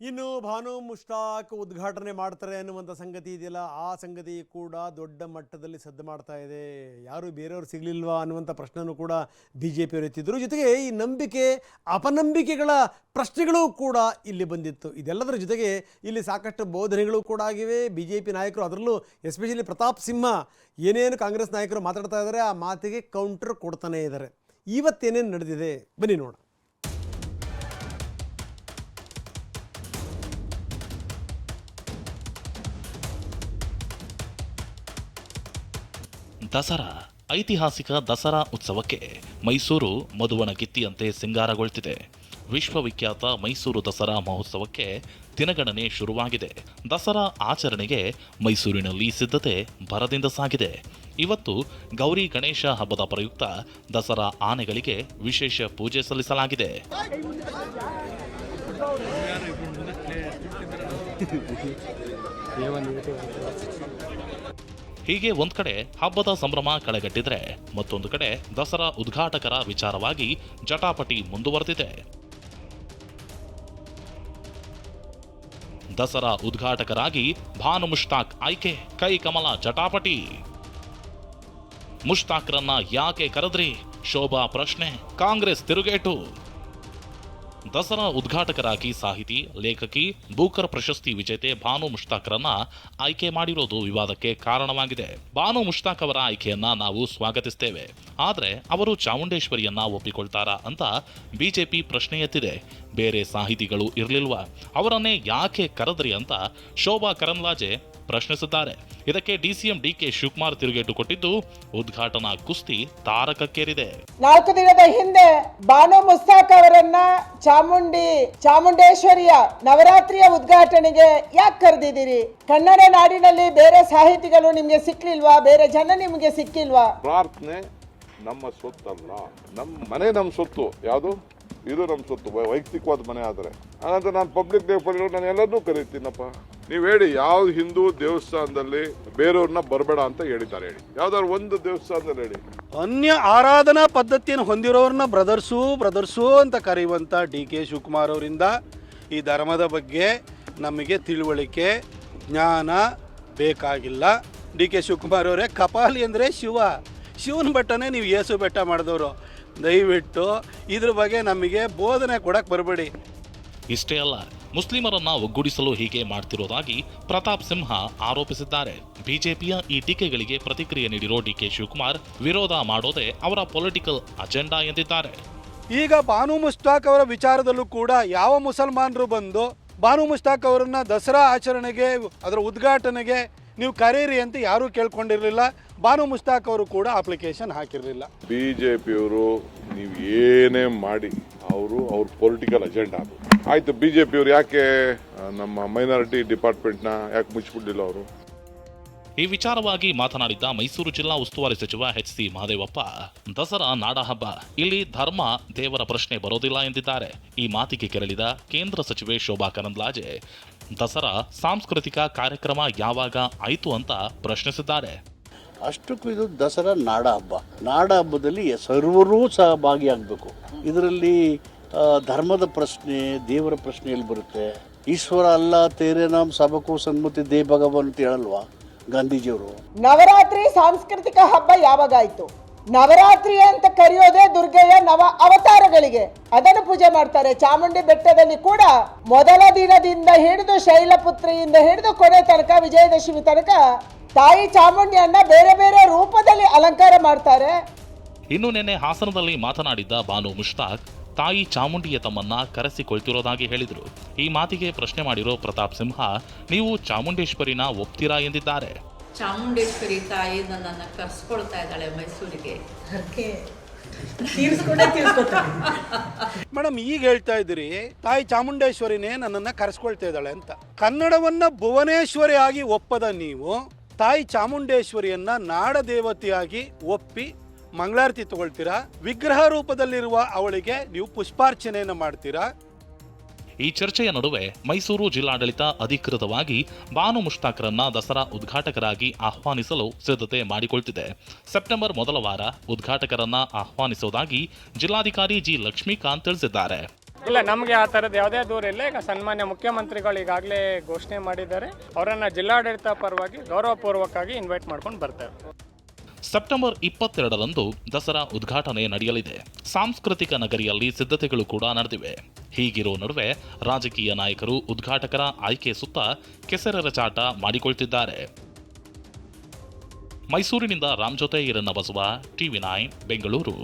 ಇನ್ನು ಭಾನು ಮುಷ್ತಾಕ್ ಉದ್ಘಾಟನೆ ಮಾಡ್ತಾರೆ ಅನ್ನುವಂಥ ಸಂಗತಿ ಇದೆಯಲ್ಲ, ಆ ಸಂಗತಿ ಕೂಡ ದೊಡ್ಡ ಮಟ್ಟದಲ್ಲಿ ಸದ್ದು ಮಾಡ್ತಾ ಇದೆ. ಯಾರು ಬೇರೆಯವರು ಸಿಗಲಿಲ್ವಾ ಅನ್ನುವಂಥ ಪ್ರಶ್ನೆನೂ ಕೂಡ ಬಿ ಜೆ ಪಿಯವರು ಎತ್ತಿದ್ದರು ಜೊತೆಗೆ ಈ ನಂಬಿಕೆ, ಅಪನಂಬಿಕೆಗಳ ಪ್ರಶ್ನೆಗಳು ಕೂಡ ಇಲ್ಲಿ ಬಂದಿತ್ತು. ಇದೆಲ್ಲದರ ಜೊತೆಗೆ ಇಲ್ಲಿ ಸಾಕಷ್ಟು ಬೋಧನೆಗಳು ಕೂಡ ಆಗಿವೆ. ಬಿ ಜೆ ಪಿ ನಾಯಕರು ಅದರಲ್ಲೂ, ಎಸ್ಪೆಷಲಿ ಪ್ರತಾಪ್ ಸಿಂಹ, ಏನೇನು ಕಾಂಗ್ರೆಸ್ ನಾಯಕರು ಮಾತಾಡ್ತಾ ಇದ್ದಾರೆ, ಆ ಮಾತಿಗೆ ಕೌಂಟರ್ ಕೊಡ್ತಾನೇ ಇದ್ದಾರೆ. ಇವತ್ತೇನೇನು ನಡೆದಿದೆ? ಬನ್ನಿ ನೋಡ ದಸರಾ ಐತಿಹಾಸಿಕ ದಸರಾ ಉತ್ಸವಕ್ಕೆ ಮೈಸೂರು ಮಧುವನ ಕಿತ್ತಿಯಂತೆ ಸಿಂಗಾರಗೊಳ್ತಿದೆ. ವಿಶ್ವವಿಖ್ಯಾತ ಮೈಸೂರು ದಸರಾ ಮಹೋತ್ಸವಕ್ಕೆ ದಿನಗಣನೆ ಶುರುವಾಗಿದೆ. ದಸರಾ ಆಚರಣೆಗೆ ಮೈಸೂರಿನಲ್ಲಿ ಸಿದ್ಧತೆ ಭರದಿಂದ ಸಾಗಿದೆ. ಇವತ್ತು ಗೌರಿ ಗಣೇಶ ಹಬ್ಬದ ಪ್ರಯುಕ್ತ ದಸರಾ ಆನೆಗಳಿಗೆ ವಿಶೇಷ ಪೂಜೆ ಸಲ್ಲಿಸಲಾಗಿದೆ. ಹೀಗೆ ಒಂದ್ ಕಡೆ ಹಬ್ಬದ ಸಂಭ್ರಮ ಕಳೆಗಟ್ಟಿದ್ರೆ, ಮತ್ತೊಂದು ಕಡೆ ದಸರಾ ಉದ್ಘಾಟಕರ ವಿಚಾರವಾಗಿ ಜಟಾಪಟಿ ಮುಂದುವರೆದಿದೆ. ದಸರಾ ಉದ್ಘಾಟಕರಾಗಿ ಭಾನು ಮುಷ್ತಾಕ್ ಆಯ್ಕೆ, ಕೈ ಕಮಲ ಜಟಾಪಟಿ. ಮುಷ್ತಾಕ್ರನ್ನ ಯಾಕೆ ಕರೆದ್ರಿ? ಶೋಭಾ ಪ್ರಶ್ನೆ, ಕಾಂಗ್ರೆಸ್ ತಿರುಗೇಟು. ದಸರಾ ಉದ್ಘಾಟಕರಾಗಿ ಸಾಹಿತಿ, ಲೇಖಕಿ ಬೂಕರ್ ಪ್ರಶಸ್ತಿ ವಿಜೇತೆ ಭಾನು ಮುಷ್ತಾಕ್ರನ್ನ ಆಯ್ಕೆ ಮಾಡಿರೋದು ವಿವಾದಕ್ಕೆ ಕಾರಣವಾಗಿದೆ. ಭಾನು ಮುಷ್ತಾಕ್ ಅವರ ಆಯ್ಕೆಯನ್ನ ನಾವು ಸ್ವಾಗತಿಸ್ತೇವೆ. ಆದರೆ ಅವರು ಚಾಮುಂಡೇಶ್ವರಿಯನ್ನ ಒಪ್ಪಿಕೊಳ್ತಾರಾ ಅಂತ ಬಿಜೆಪಿ ಪ್ರಶ್ನೆ ಎತ್ತಿದೆ. ಬೇರೆ ಸಾಹಿತಿಗಳು ಇರಲಿಲ್ವಾ? ಅವರನ್ನೇ ಯಾಕೆ ಕರೆದ್ರಿ ಅಂತ ಶೋಭಾ ಕರಂದ್ಲಾಜೆ ಪ್ರಶ್ನಿಸಿದ್ದಾರೆ. ಇದಕ್ಕೆ ಡಿಸಿಎಂ ಡಿಕೆ ಶಿವಕುಮಾರ್ ತಿರುಗೇಟು ಕೊಟ್ಟಿದ್ದು ಉದ್ಘಾಟನಾ ಕುಸ್ತಿ ತಾರಕಕ್ಕೇರಿದೆ. ನಾಲ್ಕು ದಿನದ ಹಿಂದೆ ಬಾನು ಮುಸ್ತಾಕ್ ಅವರನ್ನ ಚಾಮುಂಡಿ ಚಾಮುಂಡೇಶ್ವರಿಯ ನವರಾತ್ರಿಯ ಉದ್ಘಾಟನೆಗೆ ಯಾಕೆ ಕರೆದಿದ್ದೀರಿ? ಕನ್ನಡ ನಾಡಿನಲ್ಲಿ ಬೇರೆ ಸಾಹಿತಿಗಳು ನಿಮ್ಗೆ ಸಿಕ್ಕಲಿಲ್ವಾ ಬೇರೆ ಜನ ನಿಮ್ಗೆ ಸಿಕ್ಕಿಲ್ವಾ? ಪ್ರಾರ್ಥನೆ ನಮ್ಮ ಸೊತ್ತಲ್ಲ. ನಮ್ಮ ಮನೆ ನಮ್ಮ ಸೊತ್ತು. ಯಾವುದು? ಇದು ನಮ್ಮ ಸೊತ್ತು. ವೈಯಕ್ತಿಕವಾದ ಮನೆ ಆದರೆ. ಹಾಗಂತ ನಾನು ಪಬ್ಲಿಕ್ ದೇವಸ್ಥಾನ ನಾನು ಎಲ್ಲರನ್ನೂ ಕರೀತೀನಪ್ಪ. ನೀವು ಹೇಳಿ ಯಾವ ಹಿಂದೂ ದೇವಸ್ಥಾನದಲ್ಲಿ ಬೇರೆಯವ್ರನ್ನ ಬರಬೇಡ ಅಂತ ಹೇಳಿದ್ದಾರೆ ಹೇಳಿ. ಯಾವ್ದಾದ್ರು ಒಂದು ದೇವಸ್ಥಾನದಲ್ಲಿ ಹೇಳಿ. ಅನ್ಯ ಆರಾಧನಾ ಪದ್ಧತಿಯನ್ನು ಹೊಂದಿರೋರನ್ನ ಬ್ರದರ್ಸು ಬ್ರದರ್ಸು ಅಂತ ಕರೆಯುವಂಥ ಡಿ ಕೆ ಶಿವಕುಮಾರ್ ಅವರಿಂದ ಈ ಧರ್ಮದ ಬಗ್ಗೆ ನಮಗೆ ತಿಳುವಳಿಕೆ ಜ್ಞಾನ ಬೇಕಾಗಿಲ್ಲ. ಡಿ ಕೆ ಶಿವಕುಮಾರ್ ಅವರೇ ಕಪಾಲಿ ಅಂದರೆ ಶಿವ. ಶಿವನ ಬೆಟ್ಟನೇ ನೀವು ಯೇಸು ಬೆಟ್ಟ ಮಾಡಿದವರು. ದಯವಿಟ್ಟು ಇದ್ರ ಬಗ್ಗೆ ನಮಗೆ ಬೋಧನೆ ಕೊಡಕ್ಕೆ ಬರಬೇಡಿ. ಇಷ್ಟೇ ಅಲ್ಲ ಮುಸ್ಲಿಮರನ್ನ ಒಗ್ಗೂಡಿಸಲು ಹೀಗೆ ಮಾಡ್ತಿರೋದಾಗಿ ಪ್ರತಾಪ್ ಸಿಂಹ ಆರೋಪಿಸಿದ್ದಾರೆ. ಬಿಜೆಪಿಯ ಈ ಟೀಕೆಗಳಿಗೆ ಪ್ರತಿಕ್ರಿಯೆ ನೀಡಿರೋ ಡಿಕೆ ಶಿವಕುಮಾರ್ ವಿರೋಧ ಮಾಡೋದೇ ಅವರ ಪೊಲಿಟಿಕಲ್ ಅಜೆಂಡಾ ಎಂದಿದ್ದಾರೆ. ಈಗ ಬಾನು ಮುಸ್ತಾಕ್ ಅವರ ವಿಚಾರದಲ್ಲೂ ಕೂಡ ಯಾವ ಮುಸಲ್ಮಾನರು ಬಂದು ಬಾನು ಮುಸ್ತಾಕ್ ಅವರನ್ನ ದಸರಾ ಆಚರಣೆಗೆ, ಅದರ ಉದ್ಘಾಟನೆಗೆ ನೀವು ಕರೀರಿ ಅಂತ ಯಾರೂ ಕೇಳ್ಕೊಂಡಿರಲಿಲ್ಲ. ಬಾನು ಮುಸ್ತಾಕ್ ಅವರು ಕೂಡ ಅಪ್ಲಿಕೇಶನ್ ಹಾಕಿರಲಿಲ್ಲ. ಬಿ ಜೆ ಪಿಯವರು ನೀವು ಏನೇ ಮಾಡಿ ಅವರು ಅವ್ರ ಪೊಲಿಟಿಕಲ್ ಅಜೆಂಡಾ ಅದು. ಆಯ್ತು ಬಿ ಜೆ ಪಿಯವರು ಯಾಕೆ ನಮ್ಮ ಮೈನಾರಿಟಿ ಡಿಪಾರ್ಟ್ಮೆಂಟ್ನ ಯಾಕೆ ಮುಚ್ಚಿಬಿಡ್ಲಿಲ್ಲ ಅವರು? ಈ ವಿಚಾರವಾಗಿ ಮಾತನಾಡಿದ್ದ ಮೈಸೂರು ಜಿಲ್ಲಾ ಉಸ್ತುವಾರಿ ಸಚಿವ ಎಚ್ ಸಿ ಮಹದೇವಪ್ಪ ದಸರಾ ನಾಡಹಬ್ಬ ಇಲ್ಲಿ ಧರ್ಮ ದೇವರ ಪ್ರಶ್ನೆ ಬರೋದಿಲ್ಲ ಎಂದಿದ್ದಾರೆ. ಈ ಮಾತಿಗೆ ಕೆರಳಿದ ಕೇಂದ್ರ ಸಚಿವೆ ಶೋಭಾ ಕರಂದ್ಲಾಜೆ ದಸರಾ ಸಾಂಸ್ಕೃತಿಕ ಕಾರ್ಯಕ್ರಮ ಯಾವಾಗ ಆಯಿತು ಅಂತ ಪ್ರಶ್ನಿಸಿದ್ದಾರೆ. ಅಷ್ಟಕ್ಕೂ ಇದು ದಸರಾ ನಾಡ ಹಬ್ಬ. ನಾಡ ಹಬ್ಬದಲ್ಲಿ ಸರ್ವರೂ ಸಹ ಭಾಗಿಯಾಗಬೇಕು. ಇದರಲ್ಲಿ ಧರ್ಮದ ಪ್ರಶ್ನೆ, ದೇವರ ಪ್ರಶ್ನೆ ಎಲ್ಲಿ ಬರುತ್ತೆ. ಈಶ್ವರ ಅಲ್ಲ, ತೇರೆ ನಾಮ್ ಸಬಕು ಸನ್ಮತಿ ದೇ ಭಗವಾನ್ ಅಂತ ಹೇಳಲ್ವಾ ಗಾಂಧೀಜಿಯವರು? ನವರಾತ್ರಿ ಸಾಂಸ್ಕೃತಿಕ ಹಬ್ಬ ಯಾವಾಗಾಯ್ತು? ನವರಾತ್ರಿ ಅಂತ ಕರೆಯೋದೇ ದುರ್ಗೆಯ ನವ ಅವತಾರಗಳಿಗೆ. ಅದನ್ನು ಪೂಜೆ ಮಾಡ್ತಾರೆ. ಚಾಮುಂಡಿ ಬೆಟ್ಟದಲ್ಲಿ ಕೂಡ ಮೊದಲ ದಿನದಿಂದ ಹಿಡಿದು ಶೈಲಪುತ್ರಿಯಿಂದ ಹಿಡಿದು ಕೊನೆ ತನಕ, ವಿಜಯದಶಮಿ ತನಕ ತಾಯಿ ಚಾಮುಂಡಿಯನ್ನ ಬೇರೆ ಬೇರೆ ರೂಪದಲ್ಲಿ ಅಲಂಕಾರ ಮಾಡ್ತಾರೆ. ಇನ್ನು ನಿನ್ನೆ ಹಾಸನದಲ್ಲಿ ಮಾತನಾಡಿದ್ದ ಬಾನು ಮುಷ್ತಾಕ್ ತಾಯಿ ಚಾಮುಂಡಿಯ ತಮ್ಮನ್ನ ಕರೆಸಿಕೊಳ್ತಿರೋದಾಗಿ ಹೇಳಿದರು. ಈ ಮಾತಿಗೆ ಪ್ರಶ್ನೆ ಮಾಡಿರೋ ಪ್ರತಾಪ್ ಸಿಂಹ ನೀವು ಚಾಮುಂಡೇಶ್ವರಿನ ಒಪ್ತೀರಾ ಎಂದಿದ್ದಾರೆ? ಚಾಮುಂಡೇಶ್ವರಿ ತಾಯಿ ನನ್ನನ್ನು ಕರ್ಸ್ಕೊಳ್ತಾ ಇದ್ದಾಳೆ ಮೈಸೂರಿಗೆ. ಮೇಡಮ್ ಈಗ ಹೇಳ್ತಾ ಇದ್ದೀರಿ ತಾಯಿ ಚಾಮುಂಡೇಶ್ವರಿನೇ ನನ್ನನ್ನ ಕರೆಸ್ಕೊಳ್ತಾ ಇದ್ದಾಳೆ ಅಂತ. ಕನ್ನಡವನ್ನ ಭುವನೇಶ್ವರಿ ಆಗಿ ಒಪ್ಪದ ನೀವು ತಾಯಿ ಚಾಮುಂಡೇಶ್ವರಿಯನ್ನ ನಾಡ ದೇವತೆಯಾಗಿ ಒಪ್ಪಿ ಮಂಗಳಾರತಿ ತಗೊಳ್ತೀರಾ? ವಿಗ್ರಹ ರೂಪದಲ್ಲಿರುವ ಅವಳಿಗೆ ನೀವು ಪುಷ್ಪಾರ್ಚನೆಯನ್ನು ಮಾಡ್ತೀರಾ? ಈ ಚರ್ಚೆಯ ನಡುವೆ ಮೈಸೂರು ಜಿಲ್ಲಾಡಳಿತ ಅಧಿಕೃತವಾಗಿ ಬಾನು ಮುಷ್ತಾಕ್ರನ್ನ ದಸರಾ ಉದ್ಘಾಟಕರಾಗಿ ಆಹ್ವಾನಿಸಲು ಸಿದ್ಧತೆ ಮಾಡಿಕೊಳ್ತಿದೆ. ಸೆಪ್ಟೆಂಬರ್ ಮೊದಲ ವಾರ ಉದ್ಘಾಟಕರನ್ನ ಆಹ್ವಾನಿಸುವುದಾಗಿ ಜಿಲ್ಲಾಧಿಕಾರಿ ಜಿ ಲಕ್ಷ್ಮೀಕಾಂತ್ ತಿಳಿಸಿದ್ದಾರೆ. ಇಲ್ಲ, ನಮಗೆ ಆ ಥರದ್ದು ಯಾವುದೇ ದೂರ ಇಲ್ಲ. ಈಗ ಸನ್ಮಾನ್ಯ ಮುಖ್ಯಮಂತ್ರಿಗಳು ಈಗಾಗಲೇ ಘೋಷಣೆ ಮಾಡಿದ್ದಾರೆ. ಅವರನ್ನು ಜಿಲ್ಲಾಡಳಿತ ಪರವಾಗಿ ಗೌರವಪೂರ್ವಕವಾಗಿ ಇನ್ವೈಟ್ ಮಾಡ್ಕೊಂಡು ಬರ್ತಾರೆ. ಸೆಪ್ಟೆಂಬರ್ ಇಪ್ಪತ್ತೆರಡರಂದು ದಸರಾ ಉದ್ಘಾಟನೆ ನಡೆಯಲಿದೆ. ಸಾಂಸ್ಕೃತಿಕ ನಗರಿಯಲ್ಲಿ ಸಿದ್ಧತೆಗಳು ಕೂಡ ನಡೆದಿವೆ. ಹೀಗಿರೋ ನಡುವೆ ರಾಜಕೀಯ ನಾಯಕರು ಉದ್ಘಾಟಕರ ಆಯ್ಕೆ ಸುತ್ತ ಕೆಸರೆರ ಚಾಟ ಮಾಡಿಕೊಳ್ತಿದ್ದಾರೆ. ಮೈಸೂರಿನಿಂದ ರಾಮ್ ಜೊತೆ ಈರಣ್ಣ ಬಸವ, ಟಿವಿ ನೈನ್, ಬೆಂಗಳೂರು.